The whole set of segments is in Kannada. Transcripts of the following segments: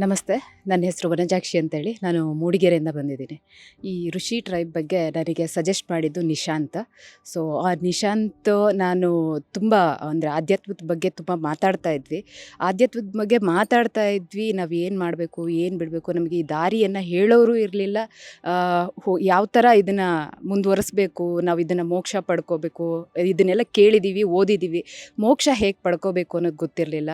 ನಮಸ್ತೆ, ನನ್ನ ಹೆಸರು ವನಜಾಕ್ಷಿ ಅಂತೇಳಿ. ನಾನು ಮೂಡಿಗೆರೆಯಿಂದ ಬಂದಿದ್ದೀನಿ. ಈ ಋಷಿ ಟ್ರೈಬ್ ಬಗ್ಗೆ ನನಗೆ ಸಜೆಸ್ಟ್ ಮಾಡಿದ್ದು ನಿಶಾಂತ್. ಸೊ ಆ ನಿಶಾಂತ್ ನಾನು ತುಂಬ, ಅಂದರೆ ಆಧ್ಯಾತ್ಮದ ಬಗ್ಗೆ ತುಂಬ ಮಾತಾಡ್ತಾ ಇದ್ವಿ. ಆಧ್ಯಾತ್ಮದ ಬಗ್ಗೆ ಮಾತಾಡ್ತಾ ಇದ್ವಿ, ನಾವು ಏನು ಮಾಡಬೇಕು, ಏನು ಬಿಡಬೇಕು, ನಮಗೆ ಈ ದಾರಿಯನ್ನು ಹೇಳೋರು ಇರಲಿಲ್ಲ. ಯಾವ ಥರ ಇದನ್ನು ಮುಂದುವರಿಸ್ಬೇಕು, ನಾವು ಇದನ್ನು ಮೋಕ್ಷ ಪಡ್ಕೋಬೇಕು, ಇದನ್ನೆಲ್ಲ ಕೇಳಿದ್ದೀವಿ ಓದಿದ್ದೀವಿ ಮೋಕ್ಷ ಹೇಗೆ ಪಡ್ಕೋಬೇಕು ಅನ್ನೋದು ಗೊತ್ತಿರಲಿಲ್ಲ.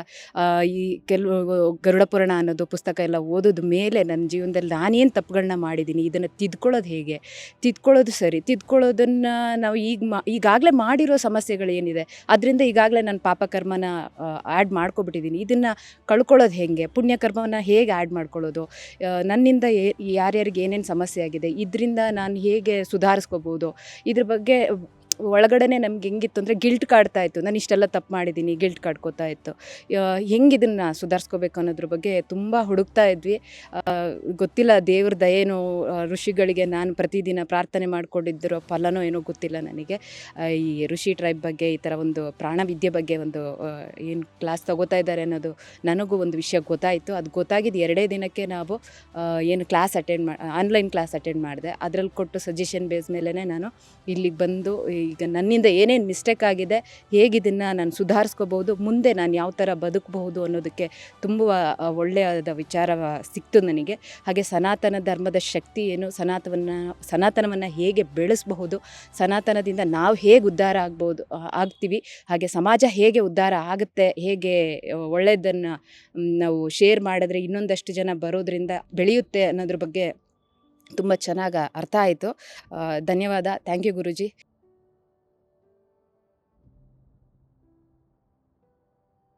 ಈ ಕೆಲವು ಗರುಡ ಪುರಾಣ ಅನ್ನೋದು ಪುಸ್ತಕ ಎಲ್ಲ ಓದೋದ ಮೇಲೆ ನನ್ನ ಜೀವನದಲ್ಲಿ ನಾನೇನು ತಪ್ಪುಗಳನ್ನ ಮಾಡಿದ್ದೀನಿ ಇದನ್ನು ತಿದ್ಕೊಳ್ಳೋದು ಹೇಗೆ? ತಿದ್ಕೊಳ್ಳೋದು ಸರಿ, ತಿದ್ಕೊಳ್ಳೋದನ್ನು ನಾವು ಈಗ ಮಾ, ಈಗಾಗಲೇ ಮಾಡಿರೋ ಸಮಸ್ಯೆಗಳು ಏನಿದೆ, ಅದರಿಂದ ಈಗಾಗಲೇ ನಾನು ಪಾಪಕರ್ಮನ ಆ್ಯಡ್ ಮಾಡ್ಕೊಬಿಟ್ಟಿದ್ದೀನಿ ಇದನ್ನು ಕಳ್ಕೊಳ್ಳೋದು ಹೇಗೆ? ಪುಣ್ಯಕರ್ಮವನ್ನು ಹೇಗೆ ಆ್ಯಡ್ ಮಾಡ್ಕೊಳ್ಳೋದು? ನನ್ನಿಂದ ಯಾರ್ಯಾರಿಗೆ ಏನೇನು ಸಮಸ್ಯೆ ಆಗಿದೆ? ಇದರಿಂದ ನಾನು ಹೇಗೆ ಸುಧಾರಿಸ್ಕೋಬೋದು? ಇದ್ರ ಬಗ್ಗೆ ಒಳಗಡೆನೆ ನಮ್ಗೆ ಹೆಂಗಿತ್ತು ಅಂದರೆ ಗಿಲ್ಟ್ ಕಾಡ್ತಾ ಇತ್ತು. ನಾನು ಇಷ್ಟೆಲ್ಲ ತಪ್ಪು ಮಾಡಿದ್ದೀನಿ ಗಿಲ್ಟ್ ಕಾಡ್ಕೋತಾ ಇತ್ತು. ಹೆಂಗೆ ಇದನ್ನು ಸುಧಾರಿಸ್ಕೋಬೇಕು ಅನ್ನೋದ್ರ ಬಗ್ಗೆ ತುಂಬ ಹುಡುಕ್ತಾ ಇದ್ವಿ. ಗೊತ್ತಿಲ್ಲ ದೇವ್ರ ದಯೇನೋ ಋಷಿಗಳಿಗೆ ನಾನು ಪ್ರತಿದಿನ ಪ್ರಾರ್ಥನೆ ಮಾಡಿಕೊಂಡಿದ್ದಿರೋ ಫಲನೋ ಏನೋ ಗೊತ್ತಿಲ್ಲ ನನಗೆ. ಈ ಋಷಿ ಟ್ರೈಬ್ ಬಗ್ಗೆ, ಈ ಥರ ಒಂದು ಪ್ರಾಣವಿದ್ಯೆ ಬಗ್ಗೆ ಒಂದು ಏನು ಕ್ಲಾಸ್ ತಗೋತಾ ಇದ್ದಾರೆ ಅನ್ನೋದು ನನಗೂ ಒಂದು ವಿಷಯ ಗೊತ್ತಾಯಿತು. ಅದು ಗೊತ್ತಾಗಿದ್ದು ಎರಡೇ ದಿನಕ್ಕೆ ನಾವು ಏನು ಕ್ಲಾಸ್ ಅಟೆಂಡ್ ಮಾ ಆನ್ಲೈನ್ ಕ್ಲಾಸ್ ಅಟೆಂಡ್ ಮಾಡಿದೆ. ಅದರಲ್ಲಿ ಕೊಟ್ಟು ಸಜೆಷನ್ ಬೇಸ್ ಮೇಲೇ ನಾನು ಇಲ್ಲಿಗೆ ಬಂದು ಈಗ ನನ್ನಿಂದ ಏನೇನು ಮಿಸ್ಟೇಕ್ ಆಗಿದೆ, ಹೇಗಿದನ್ನು ನಾನು ಸುಧಾರಿಸ್ಕೋಬಹುದು, ಮುಂದೆ ನಾನು ಯಾವ ಥರ ಬದುಕಬಹುದು ಅನ್ನೋದಕ್ಕೆ ತುಂಬ ಒಳ್ಳೆಯದ ವಿಚಾರ ಸಿಕ್ತು ನನಗೆ. ಹಾಗೆ ಸನಾತನ ಧರ್ಮದ ಶಕ್ತಿ ಏನು ಸನಾತನ ಸನಾತನವನ್ನು ಹೇಗೆ ಬೆಳೆಸಬಹುದು, ಸನಾತನದಿಂದ ನಾವು ಹೇಗೆ ಉದ್ಧಾರ ಆಗ್ಬೋದು ಆಗ್ತೀವಿ, ಹಾಗೆ ಸಮಾಜ ಹೇಗೆ ಉದ್ಧಾರ ಆಗುತ್ತೆ, ಹೇಗೆ ಒಳ್ಳೆಯದನ್ನು ನಾವು ಶೇರ್ ಮಾಡಿದ್ರೆ ಇನ್ನೊಂದಷ್ಟು ಜನ ಬರೋದ್ರಿಂದ ಬೆಳೆಯುತ್ತೆ ಅನ್ನೋದ್ರ ಬಗ್ಗೆ ತುಂಬ ಚೆನ್ನಾಗಿ ಅರ್ಥ ಆಯಿತು. ಧನ್ಯವಾದ. Thank you Guruji.